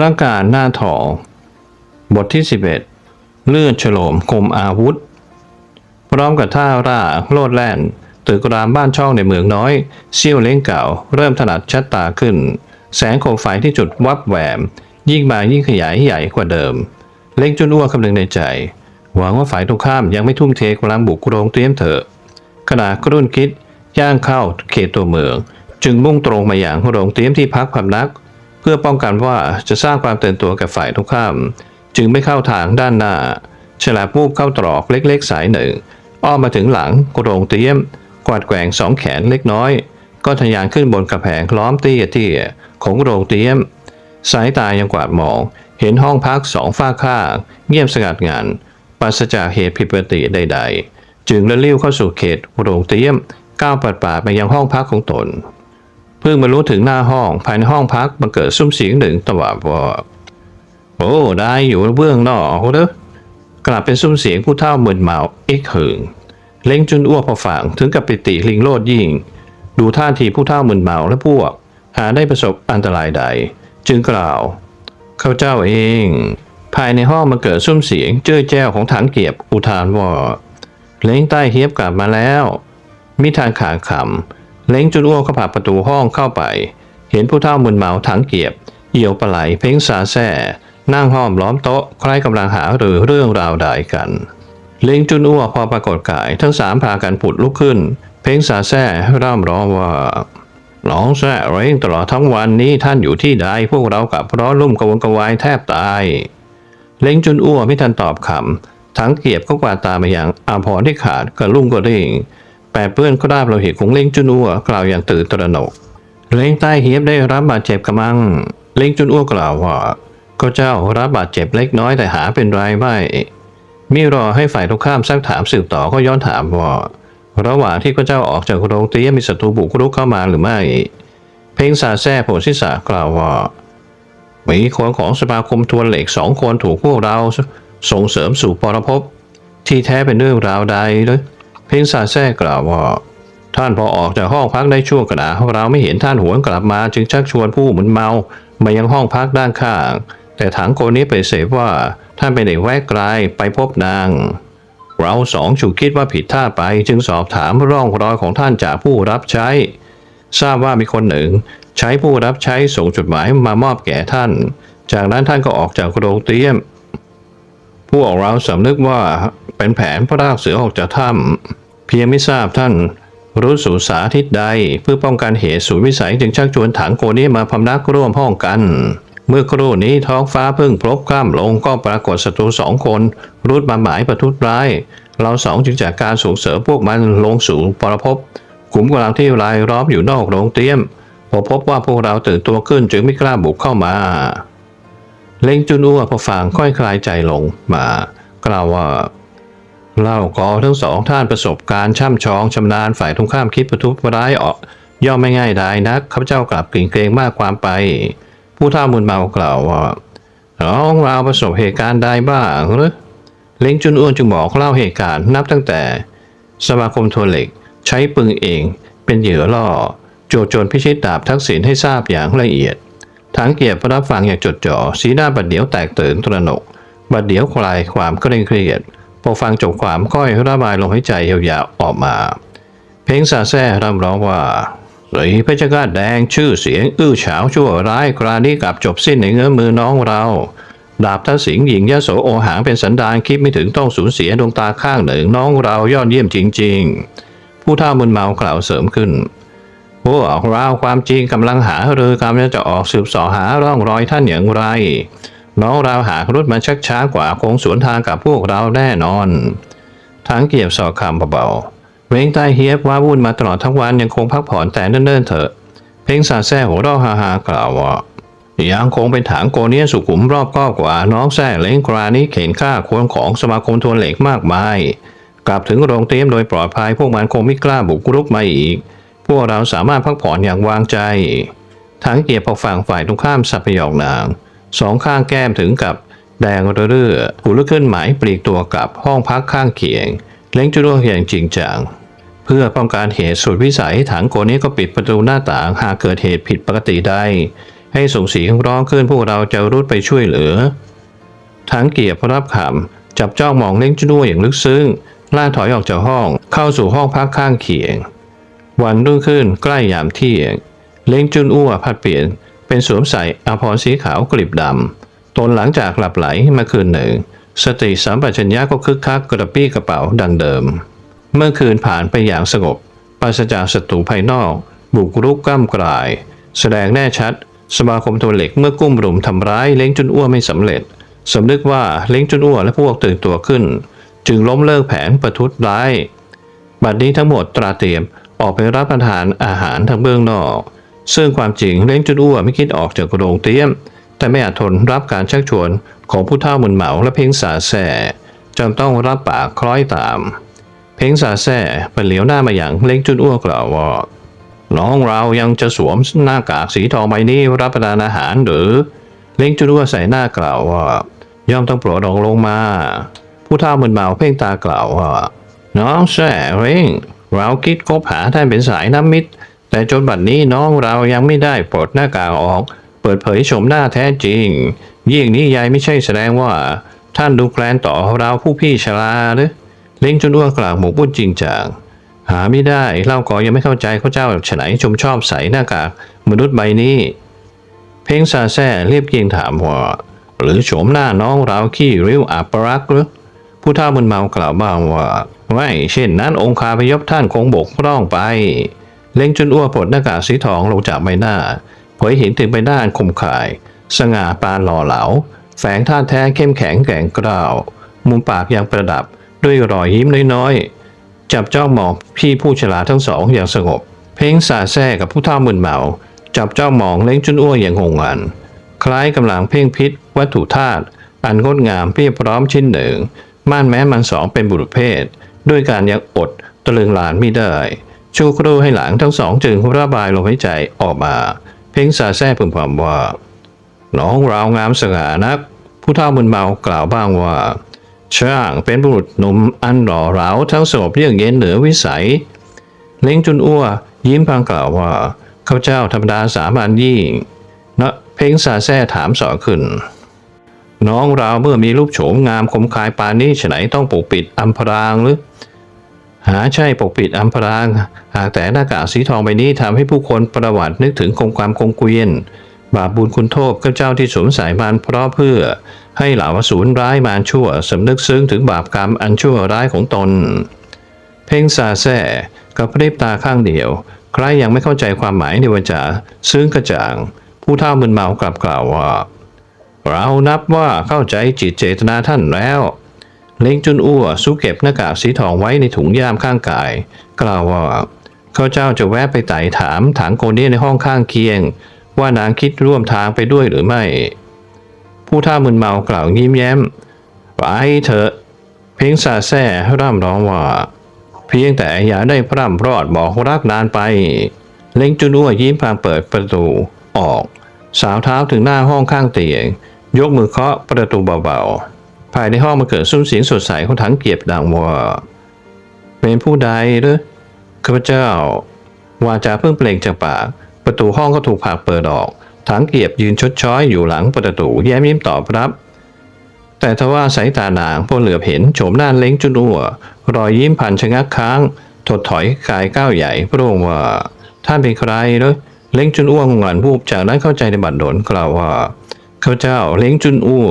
ประกาศหน้าทอง บทที่ 11 เลื่อนฉโลมคมอาวุธ พร้อมกับท่าร่าโลดแล่นตึกรามบ้านช่องในเมืองน้อยเซี่ยวเล้งเก่า เริ่มถนัดชัดตาขึ้น แสงโคมไฟที่จุดวับแหวม ยิ่งมายิ่งขยายใหญ่กว่าเดิม เล้งจุนอ้วคำนึงในใจ หวังว่าฝ่ายตรงข้ามยังไม่ทุ่มเทกำลังบุกโรงเตรียมเถอะขณะกรุ่นคิดย่างเข้าเขตตัวเมือง จึงมุ่งตรงมาอย่างโรงเตรียมที่พักพำนัก พื่อป้องกันว่าจะสร้างความตื่นตัวกับฝ่ายตรงข้าม จึงไม่เข้าทางด้านหน้า ฉลาบวูบเข้าตรอกเล็กๆ สายหนึ่ง อ้อมมาถึงหลังโรงเตรียม กวาดแกว่งสองแขนเล็กน้อย ก็ทะยานขึ้นบนกระแพงล้อมเตี้ยเตี้ยของโรงเตรียม สายตายังกวาดมอง เห็นห้องพักสองฝ้าข้าง เงียบสงัดงานปราศจากเหตุผิดปกติใด ๆ จึงละลิ้วเข้าสู่เขตโรงเตรียมก้าวปัดป่าไปยังห้องพักของตน พิ่งมารู้ถึงหน้าห้องภายในห้องพักบังเกิดซุ้มเสียงหนึ่งตวับว่าโอ้ได้อยู่เบื้องนอกเด้อกลับเป็นซุ้มเสียงผู้เฒ่าเหมึนเมาเอ็กหึงเล้งจุนอ้วกพอฝังถึงกับปิติลิงโลดยิ่ง ดูท่าทีผู้เฒ่าเหมึนเมาและพวก หาได้ประสบอันตรายใด จึงกล่าวข้าเจ้าเอง ภายในห้องมันเกิดซุ้มเสียงเจ้อแจ้วของถังเกียบอุทานว่าเล้งใต้เฮียบกลับมาแล้ว มิทางขาคำ เล้งจุนอ้วกก็ผ่าประตูห้องเข้าไป เห็นผู้เฒ่ามึนเมาถังเกียบ เหี่ยวปลาไหลเพ้งสาแซ่นั่งห้อมล้อมโต๊ะใครกำลังหาหรือเรื่องราวใดกัน เล้งจุนอ้วกพอปรากฏกาย ทั้งสามพากันผุดลุกขึ้น เพ้งสาแซ่ร่ำร้องว่าร้องแซ่เร่งตลอดทั้งวันนี้ท่านอยู่ที่ใดพวกเรากับเพราะลุ่มกวนกวายแทบตาย เล้งจุนอ้วไม่ทันตอบคำทั้งเกียบก็กวาดตามาอย่างอาพรที่ขาดกระลุ่มกระริ่ง ปดเปื้อนก็ได้เราเห็นของเล้งจุนอ้วกล่าวอย่างตื่นตระหนก เล้งใต้เฮียบได้รับบาดเจ็บกระมัง เล้งจุนอ้วกล่าวว่า ก็เจ้ารับบาดเจ็บเล็กน้อยแต่หาเป็นไรไม่มิรอให้ฝ่ายตรงข้ามซักถามสืบต่อก็ย้อนถามว่าระหว่างที่ก็เจ้าออกจากโรงเตรียมมีศัตรูบุกรุกเข้ามาหรือไม่ เพ่งสาแซ่โผชิสากล่าวว่ามีคนของสมาคมทวนเหล็กสองคนถูกพวกเราส่งเสริมสู่ปรภพที่แท้เป็นเรื่องราวใดเลย เพ่งสาแซ่กล่าวว่า ท่านพอออกจากห้องพักได้ช่วงขณะเราไม่เห็นท่านหวนกลับมา จึงชักชวนผู้เหมือนเมามายังห้องพักด้านข้าง แต่ถังโกนี้ไปเสพว่าท่านเป็นเด็กแวกไกลไปพบนาง เราสองฉุกคิดว่าผิดท่าไปจึงสอบถามร่องรอยของท่านจากผู้รับใช้ ทราบว่ามีคนหนึ่ง ใช้ผู้รับใช้ส่งจดหมายมามอบแก่ท่าน จากนั้นท่านก็ออกจากโรงเตรียมพวกเราสำนึกว่า เป็นแผนพระรากเสือออกจากถ้ำเพียงไม่ทราบท่านรู้สู่สาทิศใด เพื่อป้องกันเหตุสูญวิสัยจึงชักชวนถังโกนี้มาพำนักร่วมห้องกัน เมื่อครู่นี้ท้องฟ้าเพิ่งพลบข้ามลงก็ปรากฏศัตรูสองคน รุดมาหมายประทุษร้าย เราสองจึงจากการส่งเสริมพวกมันลงสู่ปรภพกลุ่มกำลังที่รายล้อมอยู่นอกโรงเตรียมพอพบว่าพวกเราตื่นตัวขึ้นจึงไม่กล้าบุกเข้ามา เล้งจุนอ้วพอฟังค่อยคลายใจลงมา กล่าวว่า เล่ากอทั้งสองท่านประสบการณ์ช่ำชองชำนาญฝ่ายตรงข้ามคิดประทุษร้ายออก ย่อมไม่ง่ายดายนักข้าพเจ้ากลับเกรงเกรงมากความไป ผู้ท่ามุนเมากล่าวว่าน้องเราประสบเหตุการณ์ใดบ้างหรือเล้งจุนอ้วนจึงบอกเล่าเหตุการณ์นับตั้งแต่ สมาคมทัวเหล็ก ใช้ปืนเองเป็นเหยื่อล่อ โจโจรพิชิตดาบทักษิณให้ทราบอย่างละเอียดทั้งเกียรติรับฟังอย่างจดจ่อสีหน้าบัดเดี๋ยวแตกตื่นตระหนก บัดเดี๋ยวคลายความเคร่งเครียด พอฟังจบความค่อยระบายลมหายใจยาวๆออกมา เพลงซาแซ่ร่ำร้องว่าสีเพชรกาแดงชื่อเสียง อื้อฉาวชั่วร้ายครานี้กลับจบสิ้นในเงื้อมือน้องเรา ดาบทัศสิงห์หญิงยโสโอหางเป็นสันดานคิดไม่ถึงต้องสูญเสียดวงตาข้างหนึ่งน้องเรายอดเยี่ยมจริง ๆ ผู้ท่ามึนเมากล่าวเสริมขึ้นพวกเราความจริงกำลังหาเรือกำลังจะออกสืบสอหาร่องรอยท่านอย่างไร น้องเราหารุดมาชักช้ากว่าคงสวนทางกับพวกเราแน่นอน ทั้งเกียบสอคำเบาๆเวงใต้เฮียบว่าวุ่นมาตลอดทั้งวันยังคงพักผ่อนแต่เนิ่นๆเถอะ เพ่งสาแซ่หัวเราะฮาๆกล่าวว่ายังคงเป็นถางโกเนียสุขุมรอบก้อกว่าน้องแซ่เล้งกรานี้เข็นฆ่าคนของสมาคมทวนเหล็กมากมาย กลับถึงโรงเตรียมโดยปลอดภัยพวกมันคงไม่กล้าบุกรุกมาอีก พวกเราสามารถพักผ่อนอย่างวางใจ ทั้งเกียร์พอฝั่งฝ่ายตรงข้ามสับพยองนาง สองข้างแก้มถึงกับแดงระเรื่อหูลุกขึ้นหมายปลีกตัวกลับห้องพักข้างเคียง เล้งจุดวงอย่างจริงจัง เพื่อป้องกันเหตุสุดวิสัยถังโกนี้ก็ปิดประตูหน้าต่างหากเกิดเหตุผิดปกติใดให้ส่งเสียงร้องขึ้นพวกเราจะรุดไปช่วยเหลือ ทั้งเกียรติรับคำจับจ้องมองเล้งจุนอ้วอย่างลึกซึ้งล่าถอยออกจากห้องเข้าสู่ห้องพักข้างเคียง วันรุ่งขึ้นใกล้ยามเที่ยง เล้งจุนอ้วผัดเปลี่ยน เป็นสวมใส่อภรณ์สีขาวกลิบดำ ตนหลังจากหลับไหลมาคืนหนึ่ง สติสัมปชัญญะก็คึกคักกระปี้กระเป๋าดังเดิม เมื่อคืนผ่านไปอย่างสงบปราศจากศัตรูภายนอก บุกรุกกล้ามกลาย แสดงแน่ชัด สมาคมตัวเหล็กเมื่อกุ้มรุมทำร้ายเล้งจุนอ้วไม่สำเร็จสำนึกว่าเล้งจุนอ้วและพวกตื่นตัวขึ้น จึงล้มเลิกแผนประทุษร้ายบัดนี้ทั้งหมดตราเตรียมออกไปรับประทานอาหารทางเบื้องนอก ซึ่งความจริงเล้งจุนอ้วไม่คิดออกจากโรงเตรียม แต่ไม่อาจทนรับการชักชวนของผู้เฒ่ามึนเหมาและเพ่งสาแส่จำต้องรับปากคล้อยตาม เพ่งสาแส่เป็นเหลียวหน้ามาอย่างเล้งจุนอ้วกล่าวว่าน้องเรายังจะสวมหน้ากากสีทองใบนี้รับประทานอาหารหรือ เล้งจุนอ้วใส่หน้ากล่าวว่าย่อมต้องโปรดออกลงมา ผู้เฒ่ามึนเหมาเพ่งตากล่าวว่าน้องแส่เร่งเราคิดคบหาท่านเป็นสายน้ำมิตร แต่จนบัดนี้น้องเรายังไม่ได้ปลดหน้ากากออก เปิดเผยชมหน้าแท้จริง ยิ่งนี้ยายไม่ใช่แสดงว่า ท่านดูแคลนต่อเราผู้พี่ชราหรือเล้งจนอ้วกกลาวหมกบุญจริงจังหาไม่ได้เล่าก่อยังไม่เข้าใจเขาเจ้าฉไหนชมชอบใส่หน้ากากมนุษย์ใบนี้ เพ่งซาแซ่เรียบเกียงถามว่าหรือโฉมหน้าน้องเราขี้ริ้วอัปรักหรือผู้เฒ่ามึนเมากล่าวบ้างว่าไม่เช่นนั้นองคาพยพท่านคงบกพร่องไป เล้งจนอ้วปลดหน้ากากสีทองลงจากใบหน้าเผยเห็นถึงใบหน้าอันคมขาย สง่าปานหล่อเหลา แฝงท่าแท้เข้มแข็งแกร่งกร้าว มุมปากยังประดับด้วยรอยยิ้มน้อยๆ จับจ้องมองพี่ผู้ฉลาดทั้งสองอย่างสงบ เพ่งสาแซ่กับผู้เฒ่ามึนเมา จับจ้องมองเล้งจุนอ้วอย่างงงงัน คล้ายกำลังเพ่งพิษ วัตถุธาตุอันงดงามเพียบพร้อมชิ้นหนึ่ง ม่านแม้มันสองเป็นบุรุษเพศ ด้วยการยังอดตะลึงหลานไม่ได้ ชั่วครูให้หลังทั้งสองจึงระบายลมหายใจออกมา เพ่งสาแซ่พึมพำว่า น้องราวงามสง่านัก ผู้เฒ่ามึนเมากล่าวบ้างว่าช่างเป็นบุรุษหนุ่มอันหล่อเหลาทั้งสงบเยือกเย็นเหนือวิสัย เล้งจุนอ้วยิ้มพลางกล่าวว่าข้าเจ้าธรรมดาสามัญยิ่งนะเพ่งสาแซ่ถามสอขึ้น น้องเราเมื่อมีรูปโฉมงามคมคายปานนี้ฉไหนต้องปกปิดอำพรางหรือ หาใช่ปกปิดอำพราง หากแต่หน้ากากสีทองใบนี้ทำให้ผู้คนประวัตินึกถึงคงความคงเกวียน บาปบุญคุณโทษข้าเจ้าที่สวมสายมานเพราะเพื่อ ให้เหล่าอสูรร้ายมารชั่วสำนึกซึ้งถึงบาปกรรมอันชั่วร้ายของตน เพ่งซาแซ่กับพริบตาข้างเดียว ใครยังไม่เข้าใจความหมายในวาจาซึ่งกระจ่าง ผู้เฒ่ามึนเมากลับกล่าวว่า เรานับว่าเข้าใจจิตเจตนาท่านแล้วเล้งจุนอ้วสู้เก็บหน้ากากสีทองไว้ในถุงย่ามข้างกาย กล่าวว่า ข้าเจ้าจะแวะไปไต่ถามถางโกเนียในห้องข้างเคียง ว่านางคิดร่วมทางไปด้วยหรือไม่ ผู้ท่ามึนเมากล่าวยิ้มแย้มไปเถอะ เพียงสาแซ่ร่ำร้องว่า เพียงแต่อย่าได้พร่ำรอดบอกรักนานไป เล้งจุนอ้วยิ้มพางเปิดประตูออก สาวเท้าถึงหน้าห้องข้างเตียง ยกมือเคาะประตูเบาๆภายในห้องมันเกิดซุ้มเสียงสดใสของถังเกียบดังว่าเป็นผู้ใดหรือ ข้าพเจ้า วาจาเพิ่งเปล่งจากปาก ประตูห้องก็ถูกผลักเปิดออกถังเกียบยืนชดช้อยอยู่หลังประตูแย้มยิ้มตอบรับ แต่ทว่าสายตานางพอเหลือบเห็นโฉมหน้าเล้งจุนอัวรอยยิ้มผ่านชะงักค้าง ถดถอยกายก้าวใหญ่พระองค์ว่า ท่านเป็นใครเหรอเล้งจุนอ้วงงอนวูบจากนั้นเข้าใจในบัดดลกล่าวว่าข้าพเจ้าเล้งจุนอ้ว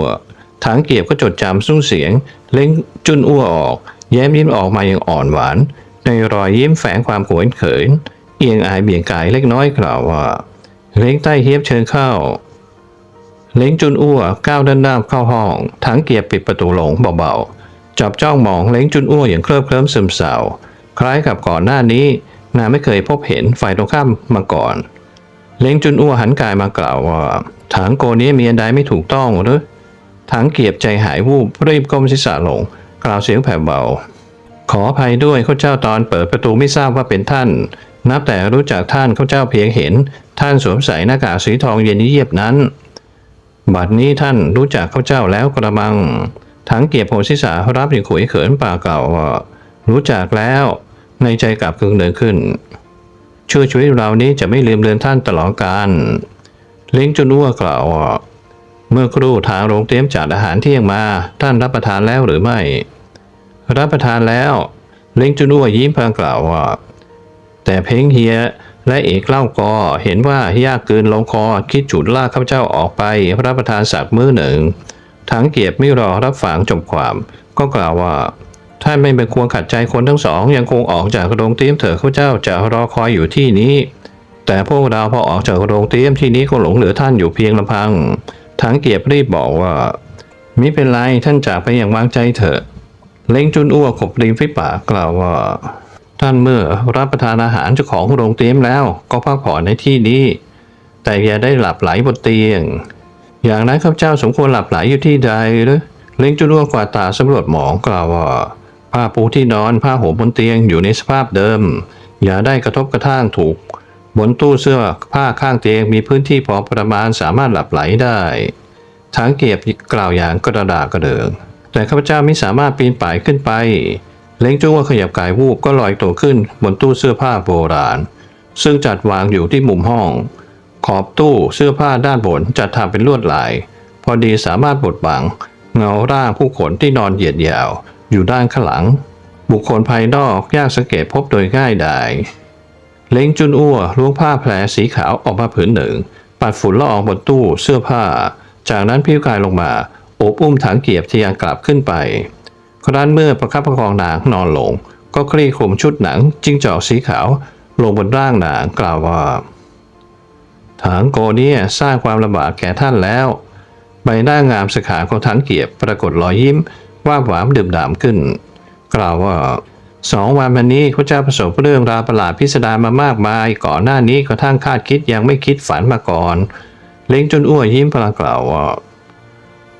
ถังเกียบก็จดจำซุ้มเสียง เล้งจุนอ้วออก แย้มยิ้มออกมาอย่างอ่อนหวาน ในรอยยิ้มแฝงความโขนเขิน เอียงอายเบี่ยงกายเล็กน้อยกล่าวว่า เล้งใต้เฮียบเชิญเข้า เล้งจุนอ้วก้าวด้านหน้าเข้าห้องถังเกียบปิดประตูหลงเบาๆ จับจ้องมองเล้งจุนอ้วอย่างเคลิบเคลิ้มซึมเศร้าคล้ายกับก่อนหน้านี้นางไม่เคยพบเห็นฝ่ายตรงข้ามมาก่อน เล้งจุนอ้วหันกายมากล่าวว่าถังโกนี้มีอันใดไม่ถูกต้องหรือถังเกียบใจหายวูบรีบก้มศีรษะลง กล่าวเสียงแผ่วเบา ขออภัยด้วยข้าเจ้าตอนเปิดประตูไม่ทราบว่าเป็นท่าน นับแต่รู้จักท่านข้าเจ้าเพียงเห็น ท่านสวมใส่หน้ากากสีทองเย็นเยียบนั้น บัดนี้ท่านรู้จักข้าเจ้าแล้วกระมังถังเกียบโผศีรษะรับอย่างขุยเขินปากเก่า รู้จักแล้ว ในใจกลับกึ่งเดินขึ้นช่วยช่วยเรานี้จะไม่ลืมเลือนท่านตลอดกาลเล้งจุนอ้วกล่าว เมื่อครู่ทางโรงเตรียมจัดอาหารเที่ยงมา ท่านรับประทานแล้วหรือไม่ รับประทานแล้ว เล้งจุนอ้วยิ้มพลางกล่าวว่า แต่เพ้งเฮียและเอกเล่าก็เห็นว่ายากเกินลงคอคิดจุดลากข้าพเจ้าออกไปรับประทานสักมื้อหนึ่งทั้งเกียบไม่รอรับฝังจบความ ก็กล่าวว่าท่านไม่เป็นควรขัดใจคนทั้งสอง ยังคงออกจากโรงเตรียมเถอะข้าพเจ้าจะรอคอยอยู่ที่นี้ แต่พวกเราพอออกจากโรงเตรียมที่นี้ก็หลงเหลือท่านอยู่เพียงลำพังทั้งเกียบรีบบอกว่ามิเป็นไรท่านจากไปอย่างวางใจเถอะ เล้งจุนอ้วขบริมฝีปากกล่าวว่า ท่านเมื่อรับประทานอาหารเจ้าของโรงเตรียมแล้ว ก็พักผ่อนในที่นี้ แต่อย่าได้หลับไหลบนเตียง อย่างนั้นข้าพเจ้าสมควรหลับไหลอยู่ที่ใดหรือเล้งจุนอ้วกวาดตาสำรวจหมองกล่าวว่าผ้าปูที่นอนผ้าห่มบนเตียงอยู่ในสภาพเดิม อย่าได้กระทบกระทั่งถูก บนตู้เสื้อผ้าข้างเตียงมีพื้นที่พอประมาณสามารถหลับไหลได้ทั้งเกียบกล่าวอย่างกระดากระเดิง แต่ข้าพเจ้าไม่สามารถปีนป่ายขึ้นไป เล้งจุ้งว่าขยับกายวูบก็ลอยตัวขึ้นบนตู้เสื้อผ้าโบราณ ซึ่งจัดวางอยู่ที่มุมห้อง ขอบตู้เสื้อผ้าด้านบนจัดทำเป็นลวดลาย พอดีสามารถบดบัง เงาร่างผู้คนที่นอนเหยียดยาว อยู่ด้านข้างหลัง บุคคลภายนอกยากสังเกตพบโดยง่ายดายเล้งจุนอ้วล้วงผ้าแผลสีขาวออกมาผืนหนึ่ง ปัดฝุ่นละอองบนตู้เสื้อผ้า จากนั้นพิ้วกายลงมา โอบอุ้มถังเกียบที่ยังกลับขึ้นไป ครั้นเมื่อประคับประคองนางนอนลง ก็คลี่คลุมชุดหนังจิ้งจอกสีขาวลงบนร่างนางกล่าวว่าถังโกเนี่ยสร้างความลำบากแก่ท่านแล้ว ใบหน้างามสขาของถังเกียบปรากฏรอยยิ้มว่าหวามดื่มด่ำขึ้น กล่าวว่าสองวันมานี้พระเจ้าประสบเรื่องราวประหลาดพิสดารมามากมาย ก่อนหน้านี้กระทั่งคาดคิดยังไม่คิดฝันมาก่อน เล้งจนอ้วยิ้มพลางกล่าวว่า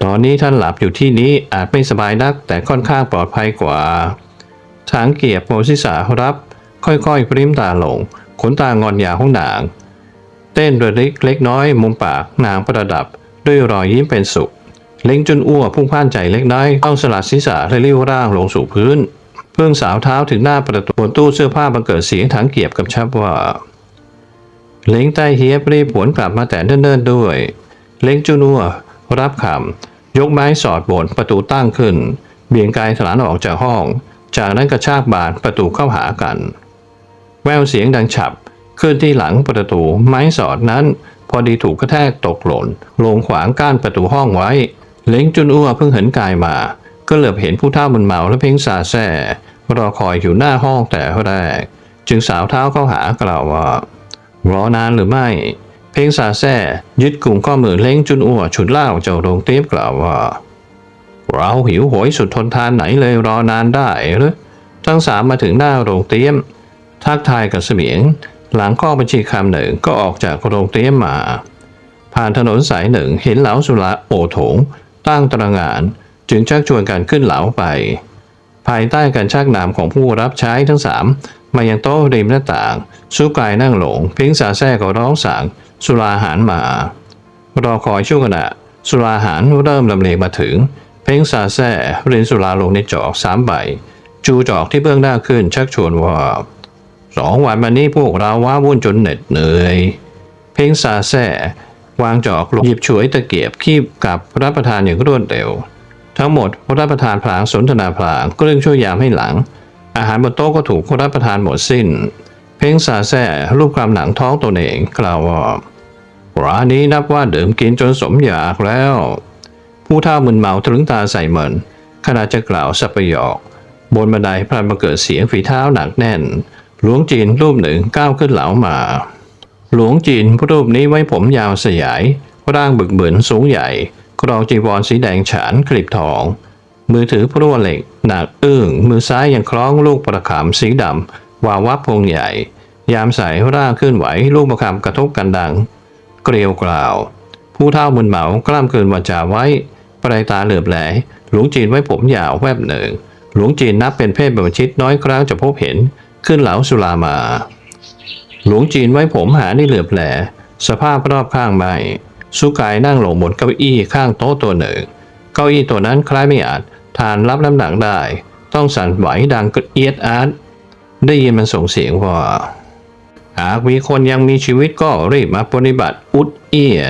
ตอนนี้ท่านหลับอยู่ที่นี้อาจไม่สบายนักแต่ค่อนข้างปลอดภัยกว่าทางเกียบโมซิสารับ ค่อยๆพริ้มตาลง ขนตางอนยาวของนาง เต้นระลิกเล็กน้อยมุมปากนางประดับ ด้วยรอยยิ้มเป็นสุข เล้งจนอ้วพุ่งพ่านใจเล็กน้อย ต้องสลัดศีรษะและลิ้วร่างลงสู่พื้น เพิ่งสาวเท้าถึงหน้าประตูบนตู้เสื้อผ้าบังเกิดเสียงถังเกียบกับชับว่า เล้งใต้เฮียบรีบผวนกลับมาแต่เนิ่นๆด้วย เล้งจุนัว รับคำยกไม้สอดบนประตูตั้งขึ้น เบี่ยงกายถลานออกจากห้อง จากนั้นกระชากบานประตูเข้าหากัน แววเสียงดังฉับขึ้นที่หลังประตูไม้สอดนั้น พอดีถูกกระแทกตกหล่น ลงขวางก้านประตูห้องไว้ เล้งจุนอ้วเพิ่งเห็นกายมา ก็เหลือบเห็นผู้เฒ่ามันเมาและเพ่งซาแซ่รอคอยอยู่หน้าห้องแต่แรก จึงสาวเท้าเข้าหากล่าวว่ารอนานหรือไม่ เพ่งซาแซ่ยึดกลุ่มข้อมือเล้งจุนอ้วฉุดเล่ากออกจาโรงเตี๊ยบกล่าวว่า เราหิวโหยสุดทนทานไหนเลยรอนานได้หรือทั้งสามมาถึงหน้าโรงเตี๊ยม ทักทายกับเสมียง หลังข้อบัญชีคำหนึ่งก็ออกจากโรงเตรียมมา ผ่านถนนสายหนึ่งเห็นเหลาสุราโอโถง ตั้งตระงาน จึงชักชวนกันขึ้นเหลาไป ภายใต้การชักนำของผู้รับใช้ทั้งสามมายังโต๊ะริมหน้าต่างสุกายนั่งหลง เพียงสาแซ่ก็ร้องสั่ง สุราหารมารอคอยช่วงขณะ สุราหารเริ่มลำเลียงมาถึง เพ่งซาแซ่รินสุราลงในจอกสามใบ จูจอกที่เบื้องหน้าขึ้นชักชวนว่าสองวันมานี้พวกเราว้าวุ่นจนเหน็ดเหนื่อย เพ่งซาแซ่วางจอกลงหยิบฉวยตะเกียบคีบกับรับประทานอย่างรวดเร็ว ทั้งหมดรับประทานพลางสนทนาพลางก็เรื่องช่วยยามให้หลัง อาหารบนโต๊ะก็ถูกรับประทานหมดสิ้น เพ่งซาแซ่รูปกรามหนังท้องตัวเองกล่าวว่า ร้านนี้นับว่าดื่มกินจนสมอยากแล้ว ผู้เฒ่ามึนเมาทะลึงตาใส่เหมินขณะจะกล่าวสัพยอกบนบันไดพลันมาเกิดเสียงฝีเท้าหนักแน่น หลวงจีนรูปหนึ่งก้าวขึ้นเหลามา หลวงจีนรูปนี้ไว้ผมยาวสยาย ร่างบึกบึนสูงใหญ่ กรองจีวรสีแดงฉานกลีบทอง มือถือพลั่วเหล็ก หนักอึ้งมือซ้ายยังคล้องลูกประคำสีดำวาววับพงใหญ่ ยามใส่ร่างขึ้นไหวลูกประคำกระทบกันดัง เกลียวกล่าว ผู้เฒ่ามึนเหมากล้ามเกินวาจาไว้ปลายตาเหลือบแหลหลวงจีนไว้ผมยาวแวบหนึ่ง หลวงจีนนับเป็นเพศบรรชิตน้อยครั้งจะพบเห็น ขึ้นเหลาสุรามา หลวงจีนไว้ผมหาในเหลือบแหลสภาพรอบข้างใบสุกายนั่งลงบนเก้าอี้ข้างโต๊ะตัวหนึ่ง เก้าอี้ตัวนั้นคล้ายไม่อาจทานรับน้ำหนักได้ ต้องสั่นไหวดังเอียดอาร์ตได้ยินมันส่งเสียงว่า หากมีคนยังมีชีวิตก็รีบมาปฏิบัติอุดเอีย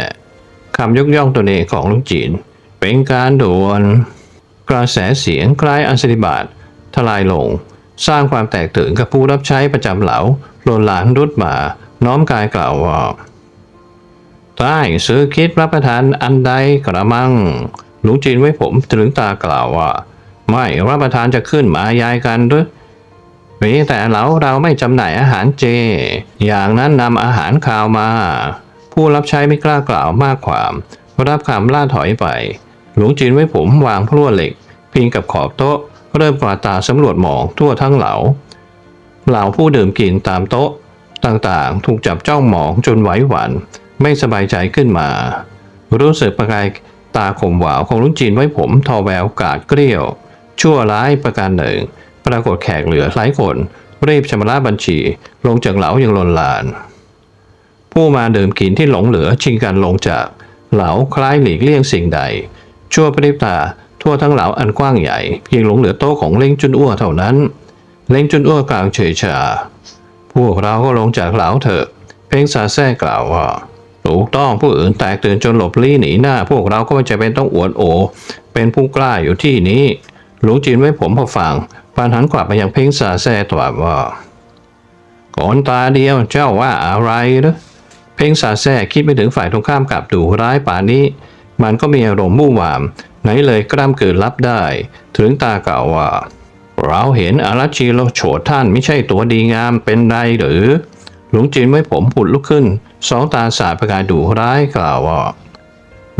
คำยกย่องตัวเองของลุงจีน เป็นการด่วน กระแสเสียงคล้ายอันสติบาตทลายลง สร้างความแตกตื่นกับผู้รับใช้ประจำเหลาโลนหลานรุดมาน้อมกายกล่าวว่าใต้ซื้อคิดรับประทานอันใดกระมังลุงจีนไว้ผมถึงตากล่าวว่า ไม่รับประทานจะขึ้นมายายกันหรือ มีแต่เราเราไม่จำหน่ายอาหารเจ อย่างนั้นนำอาหารคาวมา ผู้รับใช้ไม่กล้ากล่าวมากความ รับคำล่าถอยไป หลวงจีนไว้ผมวางพลั่วเหล็ก พิงกับขอบโต๊ะ เริ่มกวาดตาสำรวจหมองทั่วทั้งเหลาเหล่าผู้ดื่มกินตามโต๊ะ ต่างๆ ถูกจับจ้องหมองจนไหวหวัน่นไม่สบายใจขึ้นมา รู้สึกประกายตาข่มหวาวของลุงจีนไว้ผมทอแววกาดเกลี้ยว ชั่วร้ายประการหนึ่ง ปรากฏแขกเหลือหลายคนรีบชำระบัญชีลงจากเหลาอย่างลนลาน ผู้มาดื่มกินที่หลงเหลือชิงกันลงจากเหลาคล้ายหลีกเลี่ยงสิ่งใด ชั่วพริบตาทั่วทั้งเหลาอันกว้างใหญ่เพียงหลงเหลือโต๊ะของเล้งจุนอ้วเท่านั้น เล้งจุนอ้วกลางเฉยชา พวกเราก็ลงจากเหลาเถอะ เพ่งซาแซ่กล่าวว่าถูกต้องผู้อื่นแตกตื่นจนหลบลี้หนีหน้า พวกเราก็ไม่จะเป็นต้องอวดโอ เป็นผู้กล้าอยู่ที่นี้หลวงจีนไว้ผมพอฟัง ปานหันกลับไปยังเพ่งซาแซ่ตอบว่าก่อนตาเดียวเจ้าว่าอะไรหรือเพ่งซาแซ่คิดไม่ถึงฝ่ายตรงข้ามกลับดูร้ายป่านนี้ มันก็มีอารมณ์มู่หวาม ไหนเลยกล้ามเกิดรับได้ ถึงตากล่าวว่า เราเห็นอารัชีโลโฉดท่านไม่ใช่ตัวดีงามเป็นไรหรือ หลวงจีนไว้ผมผุดลุกขึ้น สองตาสาดประกายดุร้ายกล่าวว่า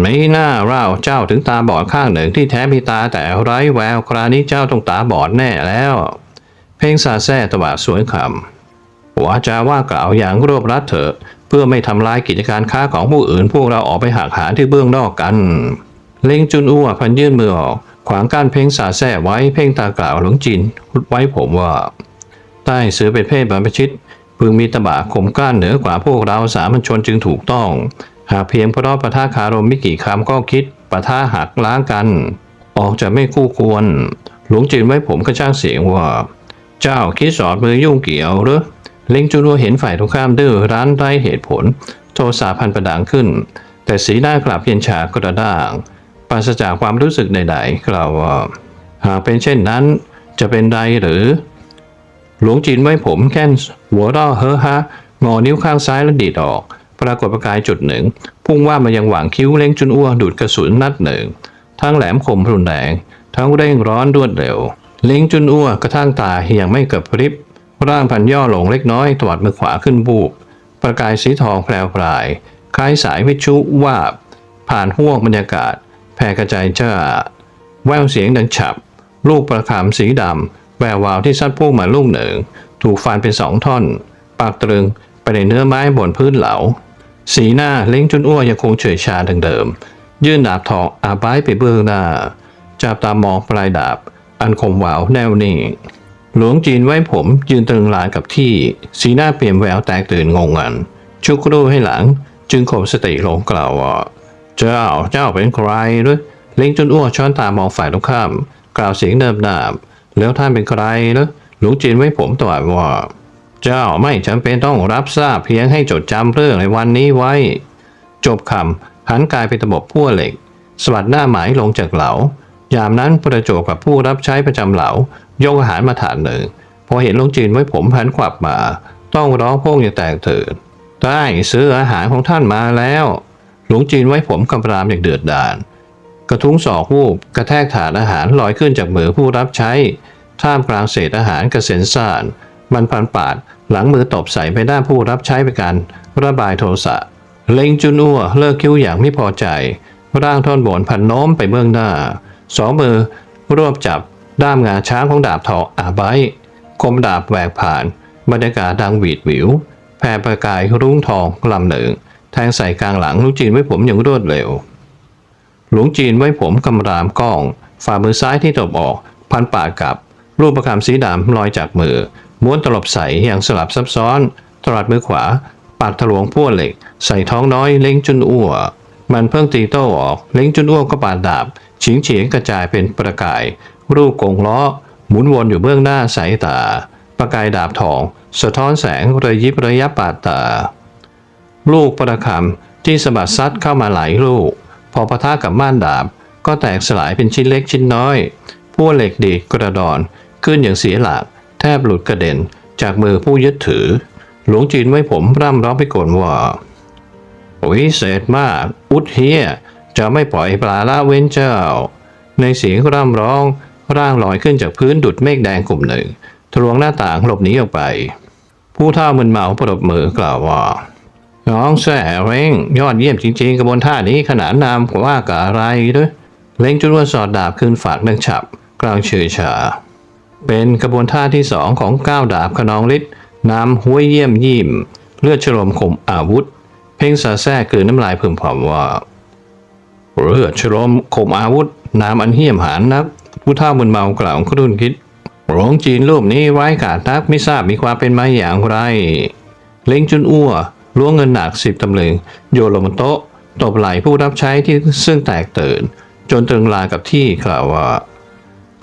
ไม่น่าเล่าเจ้าถึงตาบอดข้างหนึ่งที่แท้มีตาแต่ไร้แววคราวนี้เจ้าต้องตาบอดแน่แล้ว เพ่งซาแซ่ตวาดสวยคำวาจาว่ากล่าวอย่างรวบรัดเถอะ เพื่อไม่ทำลายกิจการค้าของผู้อื่น พวกเราออกไปหักหาที่เบื้องนอกกัน เล้งจุนอ้วพันยื่นมือออกขวางกั้นเพ่งสาแซ่ไว้เพ่งตากล่าวหลวงจีนไว้ผมว่า ใต้เสือเป็นเพศบรรพชิตพึงมีตบะข่มก้านเหนือกว่าพวกเราสามัญชนจึงถูกต้อง หากเพียงเพราะปะทะคารมไม่กี่คำก็คิดปะทะหักล้างกัน ออกจะไม่คู่ควร หลวงจีนไว้ผมกระช่างเสียงว่า เจ้าคิดสอดมือยุ่งเกี่ยวหรือเล้งจุนัวเห็นฝ่ายตรงข้ามดื้อร้านไร้เหตุผล โทสาพันประดังขึ้น แต่สีหน้ากลับเย็นชากระด้างปราศจากความรู้สึกใดๆกล่าวว่า หากเป็นเช่นนั้นจะเป็นไรหรือ หลวงจีนไว้ผมแค่นหัวเร่อเฮอฮะงอนิ้วข้างซ้ายแล้วดีดออก รากฏประกายจุดหนึ่ง พุ่งว่ามายังหว่างคิ้วเล้งจุนอ้วดูดกระสุนนัดหนึ่ง ทั้งแหลมคมรุนแรง ทั้งเร่งร้อนรวดเร็ว เล้งจุนอ้วกระทั่งตายังไม่กระพริบ ร่างพันย่อลงเล็กน้อยตวัดมือขวาขึ้นบูบ ประกายสีทองแพรวพราย คล้ายสายวิทยุวาบ ผ่านห้วงบรรยากาศ แผ่กระจายจ้า แววเสียงดังฉับ ลูกประคำสีดำแวววาวที่ซัดพุ่งมาลูกหนึ่ง ถูกฟันเป็นสองท่อน ปากตรึงไปในเนื้อไม้บนพื้นเหลา สีหน้าเล้งจุนอ้วยังคงเฉยชาดังเดิม ยื่นดาบทองอาบายไปเบื้องหน้า จับตามองปลายดาบ อันคมหวาวแน่วนิ่ง หลวงจีนไว้ผมยืนตรึงหลานกับที่ สีหน้าเปลี่ยนแววแตกตื่นงงงัน ชุกรูให้หลัง จึงข่มสติลงกล่าวว่าเจ้าเจ้าเป็นใครหรือเล้งจนอ้วช้อนตามองฝ่ายตรงข้าม กล่าวเสียงเดิมดาบแล้วท่านเป็นใครหรือหลวงจีนไว้ผมตอบว่า เจ้าไม่จำเป็นต้องรับทราบเพียงให้จดจำเรื่องในวันนี้ไว้ จบคำหันกายเป็นตะบบพั่วเหล็กสวัสดหน้าหมายลงจากเหลายามนั้นประโจกับผู้รับใช้ประจำเหลายกอาหารมาถาดหนึ่ง พอเห็นลงจีนไว้ผมพันขวับมา ต้องร้องโพ่งอย่างแตกตื่นได้ซื้ออาหารของท่านมาแล้ว หลวงจีนไว้ผมคำรามอย่างเดือดดาลกระทุ้งสอกวูบกระแทกถาดอาหารลอยขึ้นจากมือผู้รับใช้ ท่ามกลางเศษอาหารกระเซ็นซ่าน มันพันปาด หลังมือตบใส่ไปด้านผู้รับใช้เป็นการระบายโทสะ เล็งจุนอ้วเลิกคิ้วอย่างไม่พอใจ ร่างท่อนบนพันโน้มไปเบื้องหน้า สองมือรวบจับด้ามงาช้างของดาบทออาไบคมดาบแหวกผ่าน บรรยากาศดังหวีดหวิว แผ่ประกายรุ้งทองลำหนึ่ง แทงใส่กลางหลังลูกจีนไว้ผมอย่างรวดเร็ว หลวงจีนไว้ผมกำรามก้อง ฝ่ามือซ้ายที่ตบออก พันปากกับ รูปประคำสีดำลอยจากมือ ม้วนตลบใสอย่างสลับซับซ้อน ตลอดมือขวา ปากถลวงพั่วเหล็ก ใส่ท้องน้อยเล้งจุนอ้วมันเพิ่งตีโต้ออกเล้งจุนอ้วก็ปาดดาบฉิงเฉียงกระจายเป็นประกาย รูปกงล้อ หมุนวนอยู่เบื้องหน้าสายตา ประกายดาบทอง สะท้อนแสงระยิบระยับปาดตา ลูกประคำที่สะบัดซัดเข้ามาหลายลูก พอปะทะกับม่านดาบ ก็แตกสลายเป็นชิ้นเล็กชิ้นน้อยพ่วเหล็กดีกระดอนขึ้นอย่างเสียหลัก แทบหลุดกระเด็นจากมือผู้ยึดถือ หลวงจีนไว้ผมร่ำร้องไปก่อนว่าวิเศษมาก อุดเฮียจะไม่ปล่อยปลาละเว้นเจ้า ในเสียงร่ำร้อง ร่างลอยขึ้นจากพื้นดุดเมฆแดงกลุ่มหนึ่งทะลวงหน้าต่างหลบหนีออกไป ผู้เท่ามึนเมาปรบมือกล่าวว่า น้องแส่เร่ง ยอดเยี่ยมจริง ๆ กระบวนท่านี้ขนานนามว่ากะอะไรด้วยเล้งจุดว่าสอดดาบคืนฝากนังฉับ กลางเฉยชา เป็นกระบวนท่าที่สองของก้าวดาบขนองฤทธิ์นำห้วยเยี่ยมยิ่ม เลือดฉลมข่มอาวุธ เพ่งสาแท้กลืนน้ำลายพึมพำว่า เลือดฉลมข่มอาวุธนามอันเหี้ยมหานนัก ผู้เท่ามึนเมากล่าวครุ่นคิดหลวงจีนรูปนี้ไร้กาดนักไม่ทราบมีความเป็นมาอย่างไร เล้งจุนอ้วล้วงเงินหนักสิบตำลึง โยนลงบนโต๊ะตบไหล่ผู้รับใช้ที่ซึ่งแตกตื่น จนตรึงลากับที่กล่าวว่า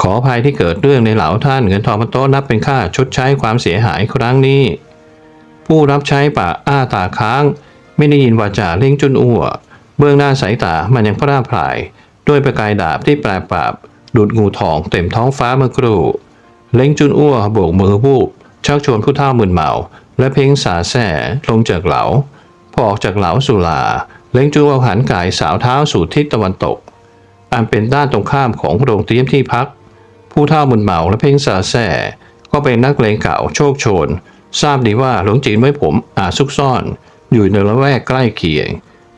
ขออภัยที่เกิดเรื่องในเหล่าท่านเงินทองบนโต๊ะนับเป็นค่าชดใช้ความเสียหายครั้งนี้ ผู้รับใช้ปากอ้าตาค้าง ไม่ได้ยินวาจาเล้งจุนอ้วเบื้องหน้าสายตามันยังพร่าพราย ด้วยประกายดาบที่แปลปราบดูดงูทองเต็มท้องฟ้าเมื่อครู่เล้งจุนอ้วโบกมือวูบชักชวนผู้เฒ่ามึนเมา และเพ่งสาแส่ลงจากเหลาพอออกจากเหลาสุลาเล้งจุนอ้วหันกายสาวเท้าสู่ทิศตะวันตก อันเป็นด้านตรงข้ามของโรงเตรียมที่พัก ผู้เฒ่ามึนเมาและเพ่งสาแส่ก็เป็นนักเลงเก่าโชคโชน ทราบดีว่าหลวงจีนไว้ผมอาจซุกซ่อน อยู่ในละแวกใกล้เคียง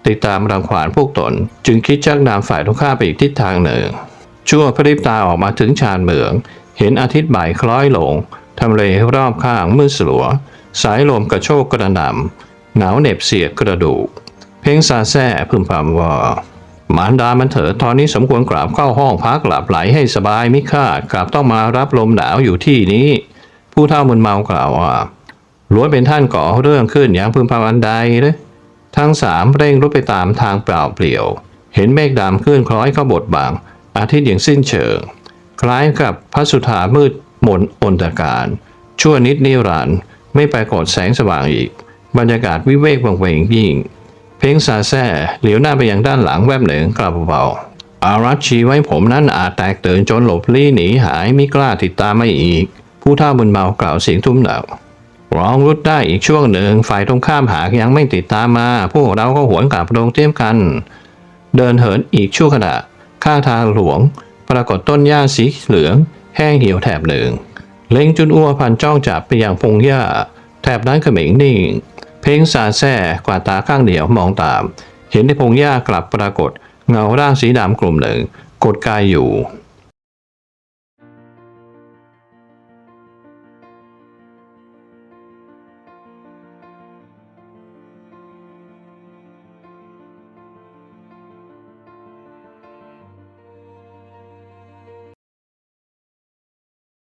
ติดตามรังควานพวกตน จึงคิดชักนำฝ่ายตรงข้าไปอีกทิศทางหนึ่ง ชั่วพริบตาออกมาถึงชานเมือง เห็นอาทิตย์บ่ายคล้อยลงทำเลรอบข้างมืดสลัว สายลมกระโชกกระหนำหนาวเหน็บเสียดกระดูก เพ่งซาแซ่พึมพำว่า มารดามันเถิดตอนนี้สมควรกราบเข้าห้องพักหลับไหลให้สบายมิคาดกลับต้องมารับลมหนาวอยู่ที่นี้ ผู้เฒ่ามึนเมากล่าวว่าล้วนเป็นท่านก่อเรื่องขึ้นอย่างพึมพำอันใดเลยทั้งสามเร่งรุดไปตามทางเปล่าเปลี่ยว เห็นเมฆดำเคลื่อนคล้อยเข้าบทบังอาทิตย์อย่างสิ้นเชิง คล้ายกับพระสุธามืดหมนอนตการ ชั่วนิดนิรันดร์ไม่ปรากฏแสงสว่างอีก บรรยากาศวิเวกวังเวงยิ่ง เพ่งซาแซ่เหลียวหน้าไปยังด้านหลังแวบหนึ่งกลับเบาๆอารัชชีไว้ผมนั้นอาจแตกตื่นจนหลบลี้หนีหายไม่กล้าติดตามมาอีก ผู้ท่าบุญเมากล่าวเสียงทุ้มหนักร้องรุดได้อีกช่วงหนึ่งฝ่ายตรงข้ามหากยังไม่ติดตามมา พวกเราก็หวนกลับโรงเตรียมกัน เดินเหินอีกชั่วขณะ ข้างทางหลวง ปรากฏต้นหญ้าสีเหลือง แห้งเหี่ยวแถบหนึ่ง เล็งจุนอ้วพันจ้องจับไปอยังพงหญ้า แถบนั้นเขมิงนิ่ง เพ่งสาแส่กว่าดตาข้างเดียวมองตาม เห็นในพงหญ้ากลับปรากฏ เงาร่างสีดำกลุ่มหนึ่ง กดกายอยู่